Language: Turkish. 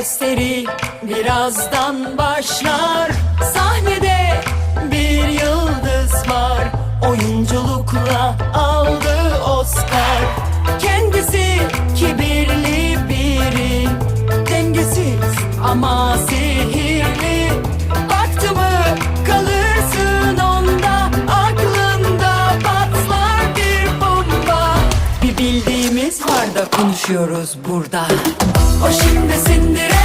gösteri birazdan başlar. Sahnede bir yıldız var. Oyunculukla aldı Oscar. Kendisi kibirli biri. Dengesiz ama sihirli bildiğimiz var konuşuyoruz burada. O şimdi Cinderella